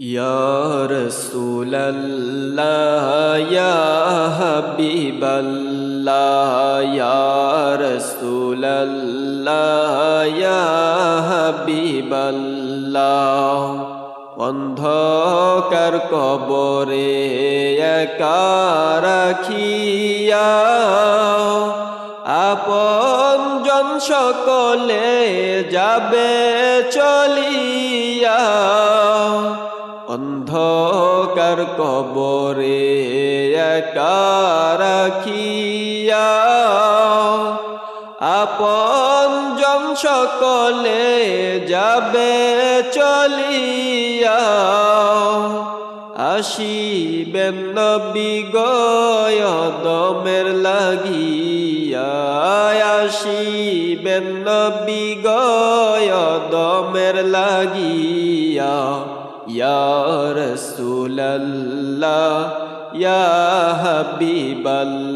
ইয়ার সুল্লাহবিবল্লাহর সুল্লাহবিবল্লাহ অন্ধকার কবরে একা রাখিয়া আপন জন সকলে যাবে চলিয়া। অন্ধকার কবরে একা রাখিয়া, আপন জন সকলে যাবে চলিয়া, আসিবেন নবী গয়দমের লাগিয়া, আসিবেন নবী গয়দমের লাগিয়া। ইয়া রসুল্লাহ ইয়া হাবিবাল্লাহ,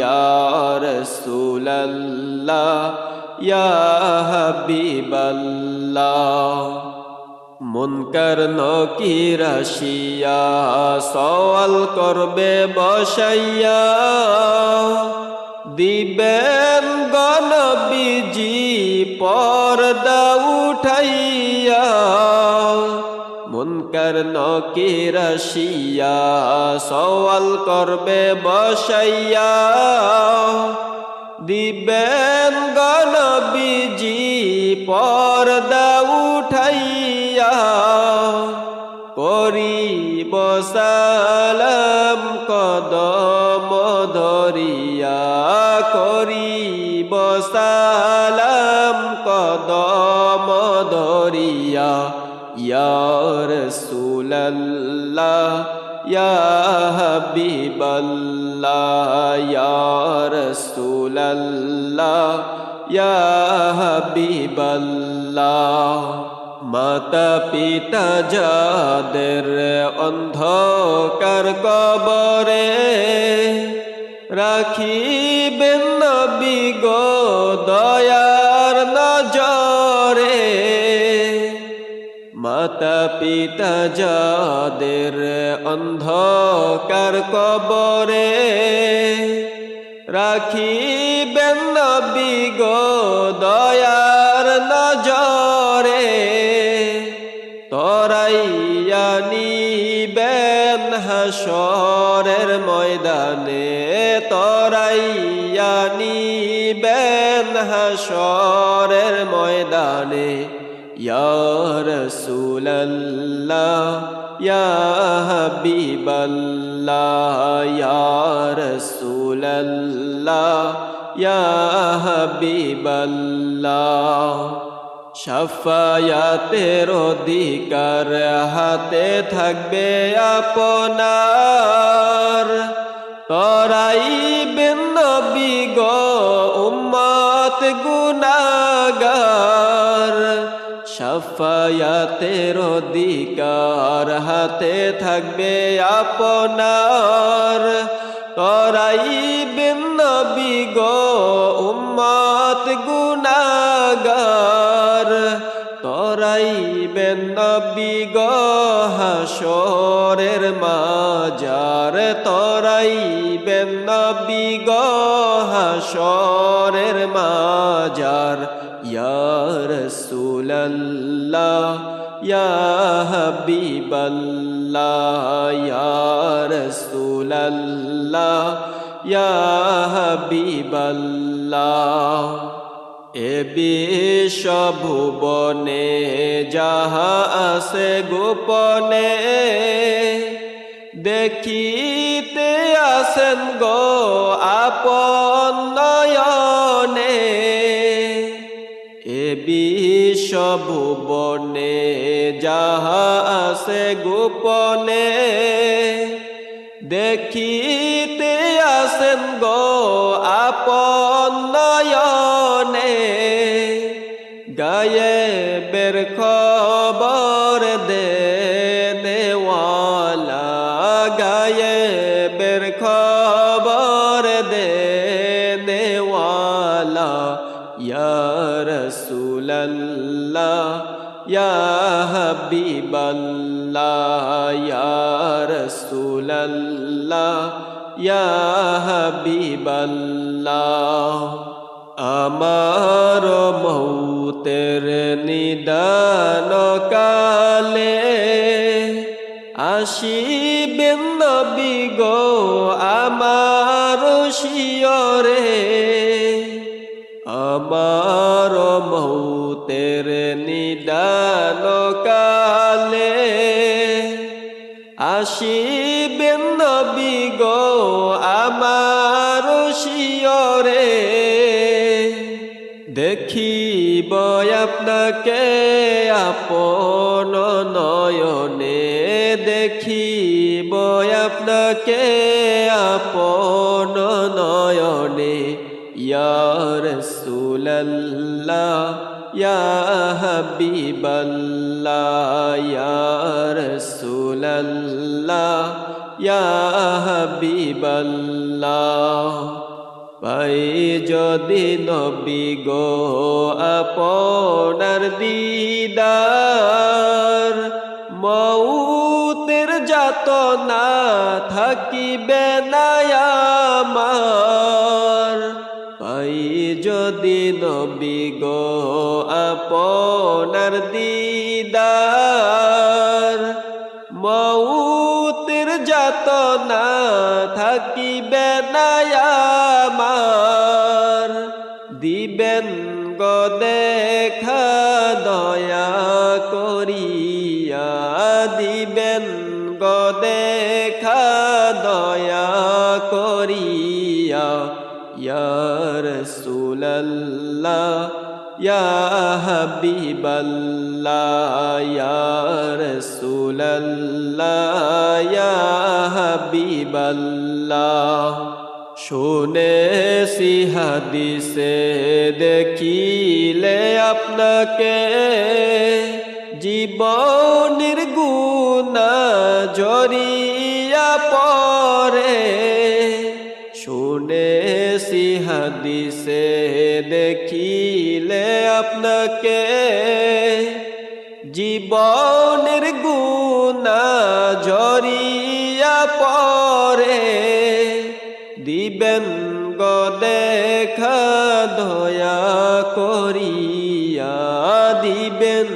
ইয়া রসুল্লাহ ইয়া হাবিবাল্লাহ। মুনকার নকির আসিয়া, সওয়াল করবে বসাইয়া দিবেন মুনকার নকির সওয়াল করবে, বসাইয়া দিবেন গনবিজি পর্দা উঠাইয়া করিব সালাম কদম ধরিয়া করিব সালাম কদম ধরিয়া রসুল্লাহ ইয়া হাবিবাল্লাহ, ইয়া রসুল্লাহ ইয়া হাবিবাল্লাহ। মাতা পিতা যাদের অন্ধকার কবরে রাখিবেন নবী গো পিতা যাদের অন্ধকার কবরে রাখিবেন নবী গো দয়ার নজরে, তরাইয়া নিবেন হাসরের ময়দানে, তরাইয়া নিবেন হাসরের ময়দানে। রসুল্লাহ হাবিবাল্লাহ রসুল্লাহ হাবিবাল্লাহ। সাফায়াতের অধিকার হাতে থাকবে আপনার। তরাইবেন নবী গো উম্মত গুনাগার সাফায়াতের অধিকার হাতে থাকবে আপনার। তরাইবেন নবী গো উম্মত গুনাগার। তরাইবেন নবী গো হাসরের মাজার। তরাইবেন নবী গো হাসরের মাজার। রসুল্লাহ ইয়া হাবিবাল্লাহ, ইয়া রসুল্লাহ ইয়া হাবিবাল্লাহ। এ বিশ্ব ভুবনে যাহা আছে গোপনে, দেখিতে আসেন গো আপন নয়নে এ বিশ্ব যাহা আছে গোপনে, দেখিতে আসেন গো আপন নয়নে। গায়ে বের খবর দে গায়ে বের খবর রসুল্লাহ হাব হাবিবাল্লাহ রাসূলাল্লাহ, ইয়া হাবিবাল্লাহ, আমার মৌতের নিদান কালে আসিবেন নবী গো আমার শিয়রে, আমার মৌতের নিদান কালে আসিবেন নবী গো আমার শিয়রে। দেখিব আপনাকে আপন নয়নে, দেখিব আপনাকে আপন নয়নে। ইয়ার সুল্লাহ ইয়া হাবিবাল্লাহ ইয়ার সুল্লাহ ইয়া হাবিবাল্লাহ পাই যদি নবী গো আপনার দিদার মৌতের যাত না থাকিবে না আমার। পাই যদি আপনার দিদার মৌতের যাত না থাকিবে না আমার। দিবেন গো দেখা দয়া করিয়া, দিবেন গো দেখা দয়া করিয়া ইয়ার সুল্লাহ ইয়া হাবিবাল্লাহ ইয়ার সুল্লাহ ইয়া হাবিবাল্লাহ শুনে হাদিসে, দেখিলে আপনাকে জীবনের গুণা জরিয়া পরে শুনে হাদিসে, দেখিলে আপনাকে জীবনের গুণা জরিয়া পরে দিবেন গো দেখা দয়া করিয়া দিবেন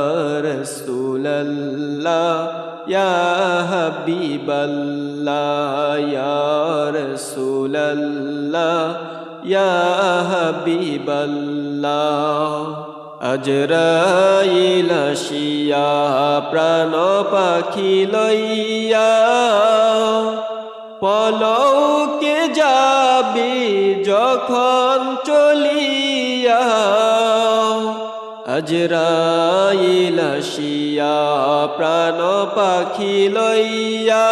ইয়ার সুল্লাহ ইয়া হাবিবাল্লাহ ইয়ার সুল্লাহ ইয়া হাবিবাল্লাহ। আজরাইল আসিয়া প্রাণ পাখি লইয়া, পলকে যাবি যখন চলিয়া আজরাইল আসিয়া প্রাণ পাখি লইয়া,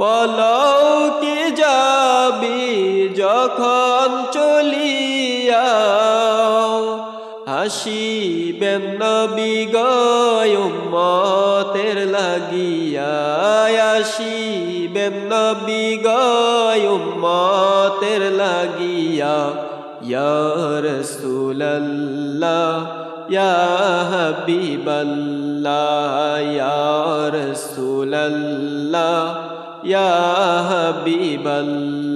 পলকে যাবি যখন চলিয়া, হাসিবেন নবী গয়ুম্মতের লাগিয়া আসিবেন নবী গয়ুম্মতের লাগিয়া, ইয়া রাসূলুল্লাহ ইয়া হাবিবাল্লাহ, ইয়া রাসূলুল্লাহ, ইয়া হাবিবাল্লাহ।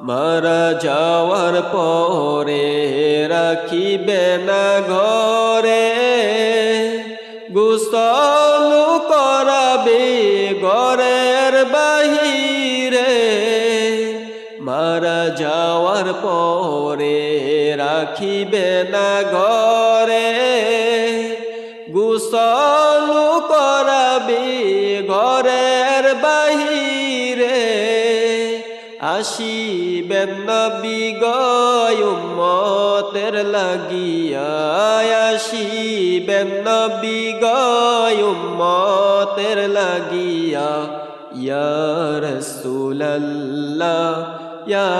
মারা যাওয়ার পরে রাখিবে না ঘরে, গুসল করাবে ঘরের বাহিরে। মারা যাওয়ার পরে রাখিবে না ঘরে। গুসল করাবে ঘরের বাহিরে। আসিবেন নবী গয়ুম্মতের লাগিয়া। আসিবেন নবী গয়ুম্মতের লাগিয়া। ইয়া রাসূলুল্লাহ ইয়া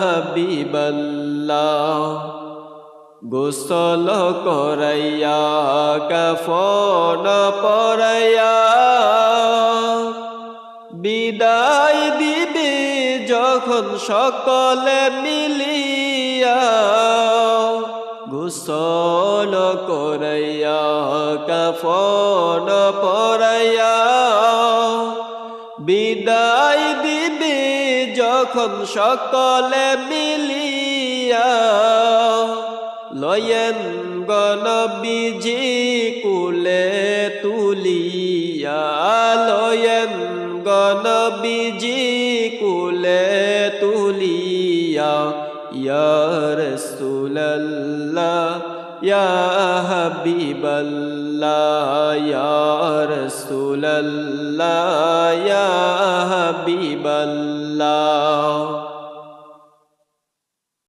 হাবিবাল্লাহ গোসল করাইয়া কাফন পরাইয়া বিদায় দিবে যখন সকলে মিলিয়া গোসল করাইয়া, কাফন পরাইয়া। বিদায় দিবে যখন সকলে মিলিয়া। লয়েন গণবিজি কুলে তুলিয়া। লয়েন গণবিজি কুলে তুলিয়া। ইয়া রসুল্লাহ ইয়া হাবিবাল্লাহ ইয়া রসুল্লাহ